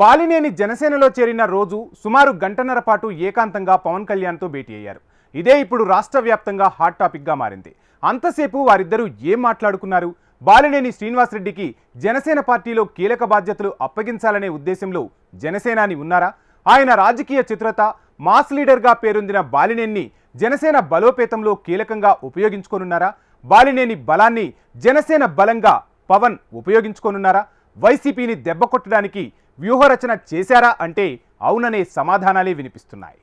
బాలినేని జనసేనలో చేరిన రోజు సుమారు గంటన్నర పాటు ఏకాంతంగా పవన్ కళ్యాణ్తో భేటీ అయ్యారు. ఇదే ఇప్పుడు రాష్ట్ర వ్యాప్తంగా హాట్ టాపిక్గా మారింది. అంతసేపు వారిద్దరూ ఏం మాట్లాడుకున్నారు? బాలినేని శ్రీనివాసరెడ్డికి జనసేన పార్టీలో కీలక బాధ్యతలు అప్పగించాలనే ఉద్దేశంలో జనసేనాని ఉన్నారా? ఆయన రాజకీయ చిత్రత మాస్ లీడర్గా పేరొందిన బాలినేని జనసేన బలోపేతంలో కీలకంగా ఉపయోగించుకోనున్నారా? బాలినేని బలాన్ని జనసేన బలంగా పవన్ ఉపయోగించుకోనున్నారా? వైసీపీని దెబ్బకొట్టడానికి వ్యూహరచన చేశారా అంటే అవుననే సమాధానాలే వినిపిస్తున్నాయి.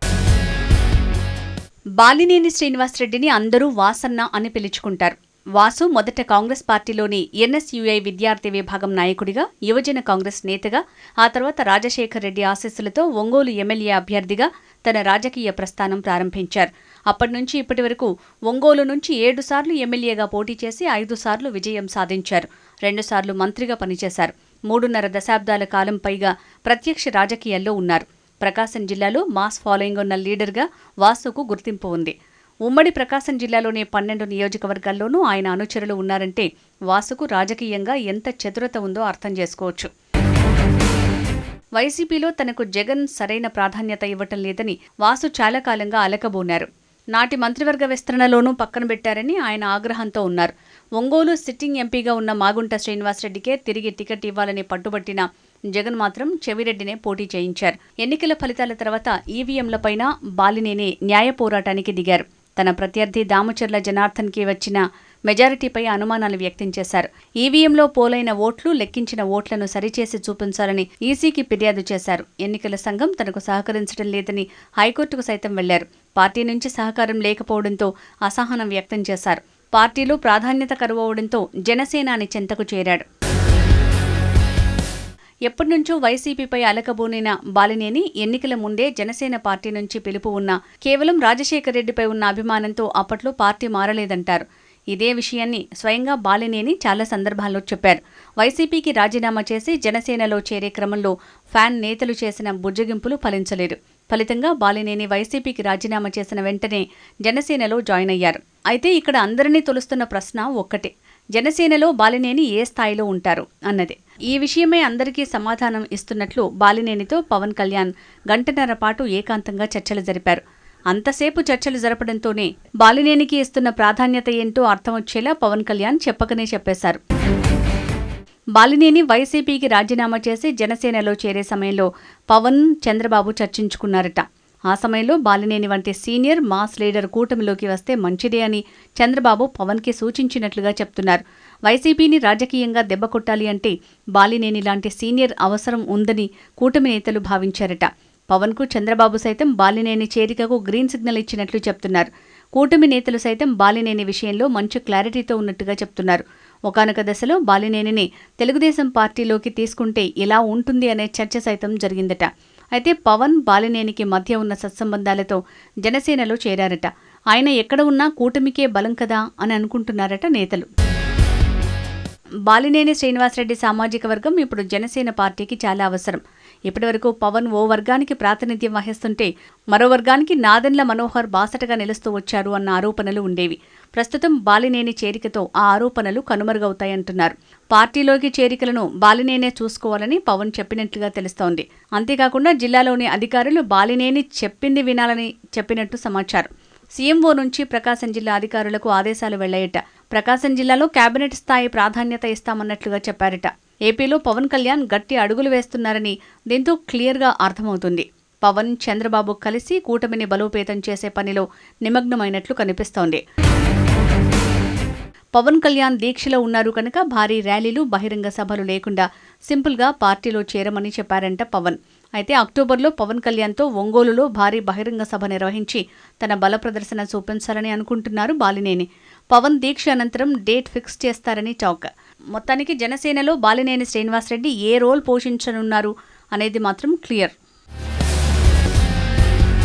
బాలినేని శ్రీనివాసరెడ్డిని అందరూ వాసన్న అని పిలుచుకుంటారు. వాసు మొదట కాంగ్రెస్ పార్టీలోని ఎన్ఎస్యుఐ విద్యార్థి విభాగం నాయకుడిగా యువజన కాంగ్రెస్ నేతగా ఆ తర్వాత రాజశేఖర్ రెడ్డి ఆశీస్సులతో ఒంగోలు ఎమ్మెల్యే అభ్యర్థిగా తన రాజకీయ ప్రస్థానం ప్రారంభించారు. అప్పటి నుంచి ఇప్పటి వరకు ఒంగోలు నుంచి ఏడుసార్లు ఎమ్మెల్యేగా పోటీ చేసి ఐదు సార్లు విజయం సాధించారు. రెండుసార్లు మంత్రిగా పనిచేశారు. మూడున్నర దశాబ్దాల కాలం పైగా ప్రత్యక్ష రాజకీయాల్లో ఉన్నారు. ప్రకాశం జిల్లాలో మాస్ ఫాలోయింగ్ ఉన్న లీడర్గా వాసుకు గుర్తింపు ఉంది. ఉమ్మడి ప్రకాశం జిల్లాలోని పన్నెండు నియోజకవర్గాల్లోనూ ఆయన అనుచరులు ఉన్నారంటే వాసుకు రాజకీయంగా ఎంత చతురత ఉందో అర్థం చేసుకోవచ్చు. వైసీపీలో తనకు జగన్ సరైన ప్రాధాన్యత ఇవ్వటం లేదని వాసు చాలా కాలంగా అలకబోనారు. నాటి మంత్రివర్గ విస్తరణలోనూ పక్కన పెట్టారని ఆయన ఆగ్రహంతో ఉన్నారు. ఒంగోలు సిట్టింగ్ ఎంపీగా ఉన్న మాగుంట శ్రీనివాసరెడ్డికే తిరిగి టికెట్ ఇవ్వాలని పట్టుబట్టిన జగన్ మాత్రం చెవిరెడ్డినే పోటీ చేయించారు. ఎన్నికల ఫలితాల తర్వాత ఈవీఎంలపైన బాలినేని న్యాయ పోరాటానికి దిగారు. తన ప్రత్యర్థి దామచర్ల జనార్దన్కి వచ్చిన మెజారిటీపై అనుమానాలు వ్యక్తం చేశారు. ఈవీఎంలో పోలైన ఓట్లు లెక్కించిన ఓట్లను సరిచేసి చూపించాలని ఈసీకి ఫిర్యాదు చేశారు. ఎన్నికల సంఘం తనకు సహకరించడం లేదని హైకోర్టుకు సైతం వెళ్ళారు. పార్టీ నుంచి సహకారం లేకపోవడంతో అసహనం వ్యక్తం చేశారు. పార్టీలో ప్రాధాన్యత కరువవడంతో జనసేనాని చెంతకు చేరాడు. ఎప్పటినుంచో వైసీపీపై అలకబోనిన బాలినేని ఎన్నికల ముందే జనసేన పార్టీ నుంచి పిలుపు ఉన్న కేవలం రాజశేఖర్ రెడ్డిపై ఉన్న అభిమానంతో అప్పట్లో పార్టీ మారలేదంటారు. ఇదే విషయాన్ని స్వయంగా బాలినేని చాలా సందర్భాల్లో చెప్పారు. వైసీపీకి రాజీనామా చేసి జనసేనలో చేరే క్రమంలో ఫ్యాన్ నేతలు చేసిన బుజ్జగింపులు ఫలించలేదు. ఫలితంగా బాలినేని వైసీపీకి రాజీనామా చేసిన వెంటనే జనసేనలో జాయిన్ అయ్యారు. అయితే ఇక్కడ అందరినీ తొలుస్తున్న ప్రశ్న ఒక్కటే. జనసేనలో బాలినేని ఏ స్థాయిలో ఉంటారు? అన్నదే. ఈ విషయమై అందరికీ సమాధానం ఇస్తున్నట్లు బాలినేనితో పవన్ కళ్యాణ్ గంటన్నర పాటు ఏకాంతంగా చర్చలు జరిపారు. అంతసేపు చర్చలు జరపడంతోనే బాలినేనికి ఇస్తున్న ప్రాధాన్యత ఏంటో అర్థం వచ్చేలా పవన్ కళ్యాణ్ చెప్పకనే చెప్పేశారు. బాలినేని వైసీపీకి రాజీనామా చేసి జనసేనలో చేరే సమయంలో పవన్ చంద్రబాబు చర్చించుకున్నారట. ఆ సమయంలో బాలినేని వంటి సీనియర్ మాస్ లీడర్ కూటమిలోకి వస్తే మంచిదే అని చంద్రబాబు పవన్కి సూచించినట్లుగా చెప్తున్నారు. వైసీపీని రాజకీయంగా దెబ్బకొట్టాలి అంటే బాలినేని లాంటి సీనియర్ అవసరం ఉందని కూటమి నేతలు భావించారట. పవన్కు చంద్రబాబు సైతం బాలినేని చేరికకు గ్రీన్ సిగ్నల్ ఇచ్చినట్లు చెప్తున్నారు. కూటమి నేతలు సైతం బాలినేని విషయంలో మంచి క్లారిటీతో ఉన్నట్టుగా చెప్తున్నారు. ఒకనొక దశలో బాలినేనిని తెలుగుదేశం పార్టీలోకి తీసుకుంటే ఎలా ఉంటుంది అనే చర్చ సైతం జరిగిందట. అయితే పవన్ బాలినేనికి మధ్య ఉన్న సత్సంబంధాలతో జనసేనలో చేరారట. ఆయన ఎక్కడ ఉన్నా కూటమికే బలం కదా అని అనుకుంటున్నారట నేతలు. బాలినేని శ్రీనివాసరెడ్డి సామాజిక వర్గం ఇప్పుడు జనసేన పార్టీకి చాలా అవసరం. ఇప్పటివరకు పవన్ ఓ వర్గానికి ప్రాతినిధ్యం వహిస్తుంటే మరో వర్గానికి నాదెండ్ల మనోహర్ బాసటగా నిలుస్తూ వచ్చారు అన్న ఆరోపణలు ఉండేవి. ప్రస్తుతం బాలినేని చేరికతో ఆ ఆరోపణలు కనుమరుగవుతాయంటున్నారు. పార్టీలోకి చేరికలను బాలినేనే చూసుకోవాలని పవన్ చెప్పినట్లుగా తెలుస్తోంది. అంతేకాకుండా జిల్లాలోని అధికారులు బాలినేని చెప్పింది వినాలని చెప్పినట్టు సమాచారం. సీఎంఓ నుంచి ప్రకాశం జిల్లా అధికారులకు ఆదేశాలు వెళ్ళాయట. ప్రకాశం జిల్లాలో కేబినెట్ స్థాయి ప్రాధాన్యత ఇస్తామన్నట్లుగా చెప్పారట. ఏపీలో పవన్ కళ్యాణ్ గట్టి అడుగులు వేస్తున్నారని దీంతో క్లియర్గా అర్థమవుతుంది. పవన్ చంద్రబాబు కలిసి కూటమిని బలోపేతం చేసే పనిలో నిమగ్నమైనట్లు కనిపిస్తోంది. పవన్ కళ్యాణ్ దీక్షలో ఉన్నారు కనుక భారీ ర్యాలీలు బహిరంగ సభలు లేకుండా సింపుల్గా పార్టీలో చేరమని చెప్పారంట పవన్. అయితే అక్టోబర్లో పవన్ కళ్యాణ్తో ఒంగోలులో భారీ బహిరంగ సభ నిర్వహించి తన బల ప్రదర్శన చూపించాలని అనుకుంటున్నారు బాలినేని. పవన్ దీక్ష అనంతరం డేట్ ఫిక్స్ చేస్తారని టాక్. మొత్తానికి జనసేనలో బాలినేని శ్రీనివాసరెడ్డి ఏ రోల్ పోషించనున్నారు అనేది మాత్రం క్లియర్.